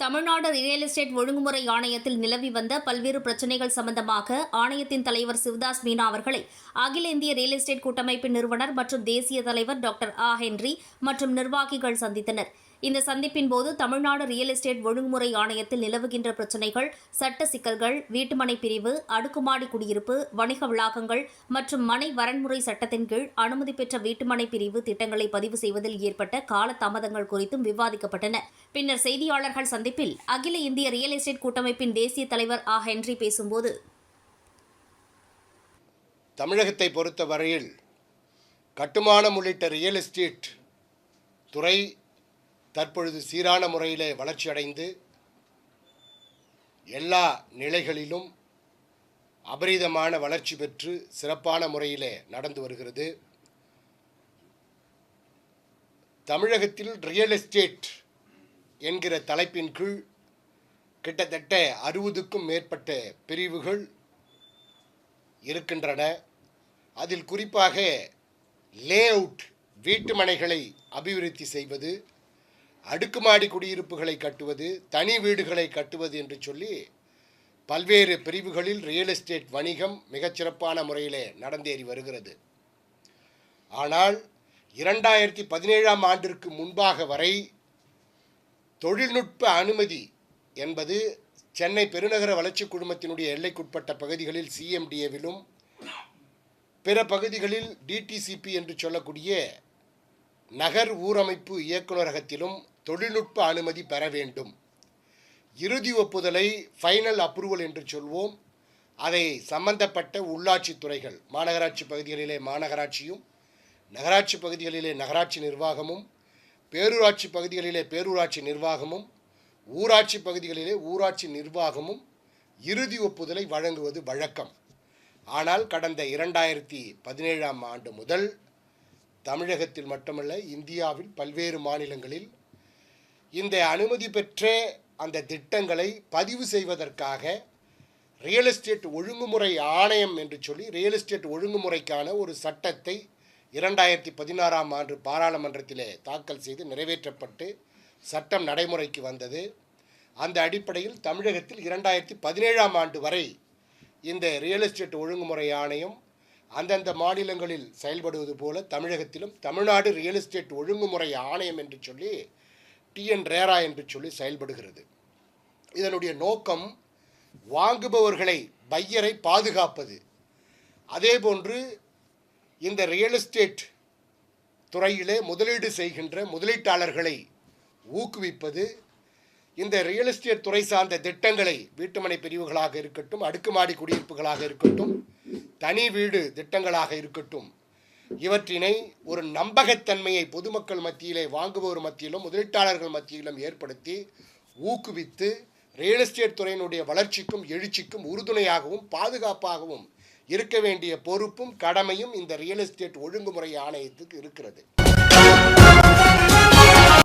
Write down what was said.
Tamil Nadu real estate ஒழுங்குமுறை ஆணையத்தில் நிலவி வந்த பல்வேறு பிரச்சினைகள் சம்பந்தமாக ஆணையத்தின் தலைவர் சிவதாஸ் மீனா அவர்களை அகில இந்திய ரியல் எஸ்டேட் கூட்டமைப்பின் நிறுவனர் மற்றும் தேசிய தலைவர் டாக்டர் ஆ ஹென்றி மற்றும் நிர்வாகிகள் சந்தித்தனர். இந்த சந்திப்பின் போது தமிழ்நாடு ரியல் எஸ்டேட் ஒழுங்குமுறை ஆணையத்தில் நிலவுகின்ற பிரச்சினைகள் சட்ட சிக்கல்கள் வீட்டுமனை பிரிவு அடுக்குமாடி குடியிருப்பு வணிக வளாகங்கள் மற்றும் மனை வரன்முறை சட்டத்தின் கீழ் அனுமதி பெற்ற வீட்டுமனை பிரிவு திட்டங்களை பதிவு செய்வதில் ஏற்பட்ட கால தாமதங்கள் குறித்தும் விவாதிக்கப்பட்டன. பின்னர் செய்தியாளர்கள் சந்திப்பில் அகில இந்திய ரியல் எஸ்டேட் கூட்டமைப்பின் தேசிய தலைவர் ஆ. ஹென்றி பேசும்போது தமிழகத்தை பொறுத்தவரையில் கட்டுமானம் உள்ளிட்ட ரியல் எஸ்டேட் துறை தற்பொழுது சீரான முறையிலே வளர்ச்சியடைந்து எல்லா நிலைகளிலும் அபரிதமான வளர்ச்சி பெற்று சிறப்பான முறையிலே நடந்து வருகிறது. தமிழகத்தில் ரியல் எஸ்டேட் என்கிற தலைப்பின் கீழ் கிட்டத்தட்ட அறுபதுக்கும் மேற்பட்ட பிரிவுகள் இருக்கின்றன. அதில் குறிப்பாக லே அவுட் வீட்டுமனைகளை அபிவிருத்தி செய்வது அடுக்குமாடி குடியிருப்புகளை கட்டுவது தனி வீடுகளை கட்டுவது என்று சொல்லி பல்வேறு பிரிவுகளில் ரியல் எஸ்டேட் வணிகம் மிகச்சிறப்பான முறையிலே நடந்தேறி வருகிறது. ஆனால் இரண்டாயிரத்தி பதினேழாம் ஆண்டிற்கு முன்பாக வரை தொழில்நுட்ப அனுமதி என்பது சென்னை பெருநகர வளர்ச்சி குழுமத்தினுடைய எல்லைக்குட்பட்ட பகுதிகளில் சிஎம்டிஏவிலும் பிற பகுதிகளில் டிடிசிபி என்று சொல்லக்கூடிய நகர் ஊரமைப்பு இயக்குநரகத்திலும் தொழில்நுட்ப அனுமதி பெற வேண்டும். இறுதி ஒப்புதலை ஃபைனல் அப்ரூவல் என்று சொல்வோம். அதை சம்பந்தப்பட்ட உள்ளாட்சி துறைகள் மாநகராட்சி பகுதிகளிலே மாநகராட்சியும் நகராட்சி பகுதிகளிலே நகராட்சி நிர்வாகமும் பேரூராட்சி பகுதிகளிலே பேரூராட்சி நிர்வாகமும் ஊராட்சி பகுதிகளிலே ஊராட்சி நிர்வாகமும் இறுதி ஒப்புதலை வழங்குவது வழக்கம். ஆனால் கடந்த இரண்டாயிரத்தி பதினேழாம் ஆண்டு முதல் தமிழகத்தில் மட்டுமல்ல இந்தியாவில் பல்வேறு மாநிலங்களில் இந்த அனுமதி பெற்ற அந்த திட்டங்களை பதிவு செய்வதற்காக ரியல் எஸ்டேட் ஒழுங்குமுறை ஆணையம் என்று சொல்லி ரியல் எஸ்டேட் ஒழுங்குமுறைக்கான ஒரு சட்டத்தை இரண்டாயிரத்தி பதினாறாம் ஆண்டு பாராளுமன்றத்திலே தாக்கல் செய்து நிறைவேற்றப்பட்டு சட்டம் நடைமுறைக்கு வந்தது. அந்த அடிப்படையில் தமிழகத்தில் இரண்டாயிரத்தி பதினேழாம் ஆண்டு வரை இந்த ரியல் எஸ்டேட் ஒழுங்குமுறை ஆணையம் அந்தந்த மாநிலங்களில் செயல்படுவது போல தமிழகத்திலும் தமிழ்நாடு ரியல் எஸ்டேட் ஒழுங்குமுறை ஆணையம் என்று சொல்லி டிஎன் ரேரா என்று சொல்லி செயல்படுகிறது. இதனுடைய நோக்கம் வாங்குபவர்களை பையரை பாதுகாப்பது. அதேபோன்று இந்த ரியல் எஸ்டேட் துறையிலே முதலீடு செய்கின்ற முதலீட்டாளர்களை ஊக்குவிப்பது இந்த ரியல் எஸ்டேட் துறை சார்ந்த திட்டங்களை வீட்டுமனை பிரிவுகளாக இருக்கட்டும் அடுக்குமாடி குடியிருப்புகளாக இருக்கட்டும் தனி வீடு திட்டங்களாக இருக்கட்டும். இவற்றினை ஒரு நம்பகத்தன்மையை பொதுமக்கள் மத்தியிலே வாங்குபவர் மத்தியிலும் முதலீட்டாளர்கள் மத்தியிலும் ஏற்படுத்தி ஊக்குவித்து ரியல் எஸ்டேட் துறையினுடைய வளர்ச்சிக்கும் எழுச்சிக்கும் உறுதுணையாகவும் பாதுகாப்பாகவும் இருக்க வேண்டிய பொறுப்பும் கடமையும் இந்த ரியல் எஸ்டேட் ஒழுங்குமுறை ஆணையத்துக்கு இருக்கிறது.